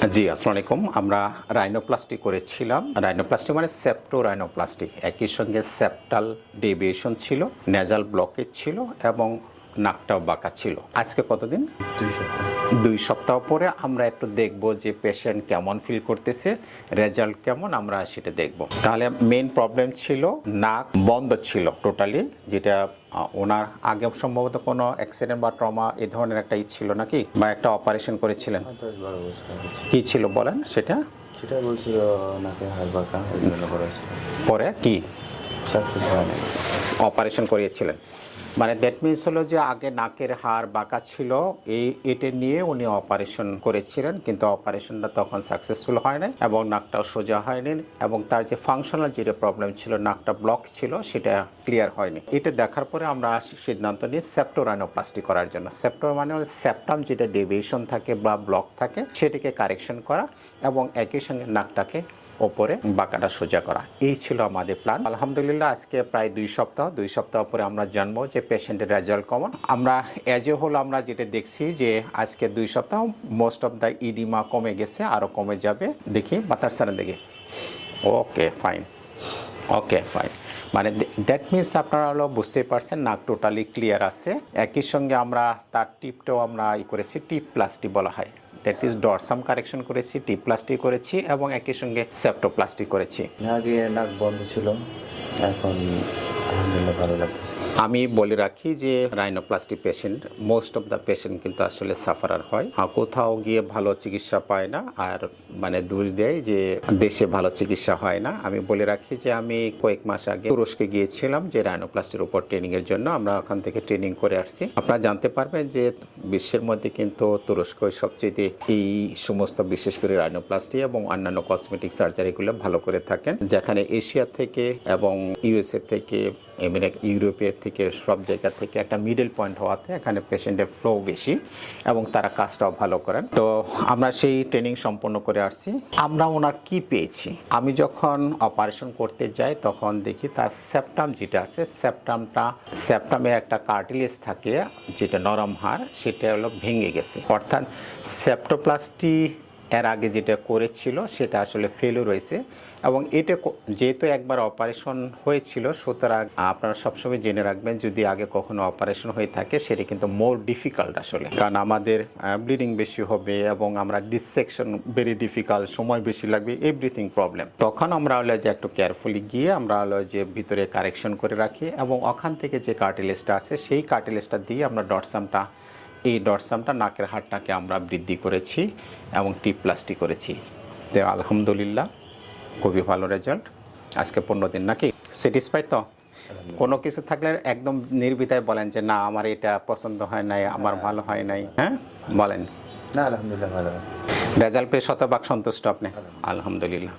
জি আসসালামু আলাইকুম আমরা রাইনোপ্লাস্টি করেছিলাম। রাইনোপ্লাস্টি মানে সেপ্টো রাইনোপ্লাস্টি একই সঙ্গে সেপ্টাল ডেভিয়েশন ছিল নেজাল ব্লকেজ ছিল এবং নাকটাও বাঁকা ছিল। আজকে কতদিন? দুই সপ্তাহ। দুই সপ্তাহ পরে আমরা একটু দেখব যে পেশেন্ট কেমন ফিল করতেছে রেজাল্ট কেমন আমরা সেটা দেখব। তাহলে মেন প্রবলেম ছিল নাক বন্ধ ছিল টোটালি যেটা ওনার আগে সম্ভবত কোনো অ্যাক্সিডেন্ট বা ট্রমা এ ধরনের একটা ই ছিল নাকি? বা একটা অপারেশন করেছিলেন? কি ছিল বলেন সেটা? সেটা বলছিল নাকে হাড় বাঁকা পরে কি? সাকসেস হয় অপারেশন করিয়েছিলেন। মানে দ্যাট মিনস হলো যে আগে নাকের হাড় বাঁকা ছিল, এই এটা নিয়ে উনি অপারেশন করেছিলেন, কিন্তু অপারেশনটা তখন সাকসেসফুল হয় নাই এবং নাকটাও সোজা হয়নি এবং তার যে ফাংশনাল যেটা প্রবলেম ছিল, নাকটা ব্লক ছিল, সেটা ক্লিয়ার হয়নি। এটা দেখার পরে আমরা সিদ্ধান্ত নিই সেপ্টোরাইনোপ্লাস্টি করার জন্য। সেপ্টোর মানে সেপ্টাম যেটা ডেভিয়েশন থাকে বা ব্লক থাকে, সেটাকে কারেকশন করা এবং একই সঙ্গে নাকটাকে ওপরে বাঁকাটা সোজা করা। এই ছিল আমাদের প্ল্যান আলহামদুলিল্লাহ, আজকে প্রায় দুই সপ্তাহ। দুই সপ্তাহ পরে আমরা জানব যে পেশেন্টের রেজাল্ট কেমন। আমরা অ্যাজ এ হোল আমরা যেটা দেখছি যে আজকে দুই সপ্তাহ মোস্ট অফ দ্য ইডিমা কমে গেছে আরও কমে যাবে। দেখি বাতার সারা দেখি। ওকে ফাইন ওকে ফাইন মানে দ্যাট মিনস আপনারা হলো বুঝতেই পারছেন, নাক টোটালি ক্লিয়ার আছে। একই সঙ্গে আমরা তার টিপটাও আমরা ই করেছি, টিপ প্লাস্টি বলা হয়। দ্যাট ইজ ডরসাম কারেকশন করেছি টিপ প্লাস্টিক করেছি এবং একই সঙ্গে সেপ্টোপ্লাস্টি করেছি। আগে নাক বন্ধ ছিল, এখন আলহামদুলিল্লাহ ভালো লাগতেছে। আমি বলে রাখি যে rhinoplasty patient most of the patient কিন্তু আসলে সাফারার হয়। কোথাও গিয়ে ভালো চিকিৎসা পায় না আর মানে দোষ দেয় যে দেশে ভালো চিকিৎসা হয় না। আমি বলে রাখি যে আমি কয়েক মাস আগে তুরস্কে গিয়েছিলাম যে রাইনোপ্লাস্টির উপর ট্রেনিং এর জন্য। আমরা ওখান থেকে ট্রেনিং করে আসছি। আপনারা জানতে পারবেন যে বিশ্বের মধ্যে কিন্তু তুরস্ক সবচেয়ে এই সমস্ত, বিশেষ করে রাইনোপ্লাস্টি এবং অন্যান্য কসমেটিক সার্জারিগুলো ভালো করে থাকেন। যেখানে এশিয়া থেকে এবং ইউএসএ থেকে ইউরোপের থেকে সব জায়গা থেকে একটা মিডল পয়েন্ট হওয়াতে এখানে পেশেন্টের ফ্লো বেশি এবং তারা কাজটাও ভালো করেন। তো আমরা সেই ট্রেনিং সম্পন্ন করে আসছি। আমরা ওনার কি পেয়েছি? আমি যখন অপারেশন করতে যাই, তখন দেখি তার সেপ্টাম যেটা আছে সেপ্টামটা সেপ্টামে একটা কার্টিলেজ থাকে, যেটা নরম হাড়, সেটা হলো ভেঙে গেছে। অর্থাৎ সেপ্টোপ্লাস্টি এর আগে যেটা করেছিল সেটা আসলে ফেলও রয়েছে। এবং এটা যেহেতু একবার অপারেশন হয়েছিল, সুতরাং আপনারা সবসময় জেনে রাখবেন, যদি আগে কখনো অপারেশন হয়ে থাকে, সেটা কিন্তু মোর ডিফিকাল্ট আসলে। কারণ আমাদের ব্লিডিং বেশি হবে এবং আমরা ডিসেকশন ভেরি ডিফিকাল্ট সময় বেশি লাগবে এভরিথিং প্রবলেম তখন আমরা হলো যে একটু কেয়ারফুলি গিয়ে আমরা হলো যে ভিতরে কারেকশন করে রাখি এবং ওখান থেকে যে কার্টিলেজটা আছে, সেই কার্টিলেজটা দিয়ে আমরা ডটসামটা এই ডটসামটা নাকের হাড়টাকে আমরা বৃদ্ধি করেছি এবং টি প্লাস্টি করেছি। তো আলহামদুলিল্লাহ খুবই ভালো রেজাল্ট। আজকে পনেরো দিন নাকি? স্যাটিসফাই তো? কোনো কিছু থাকলে একদম নির্বিধায় বলেন যে না আমার এটা পছন্দ হয় নাই আমার ভালো হয় নাই। হ্যাঁ? বলেন। না আলহামদুলিল্লাহ ভালো। রেজাল্ট পেয়ে শতভাগ সন্তুষ্ট আপনি? আলহামদুলিল্লাহ।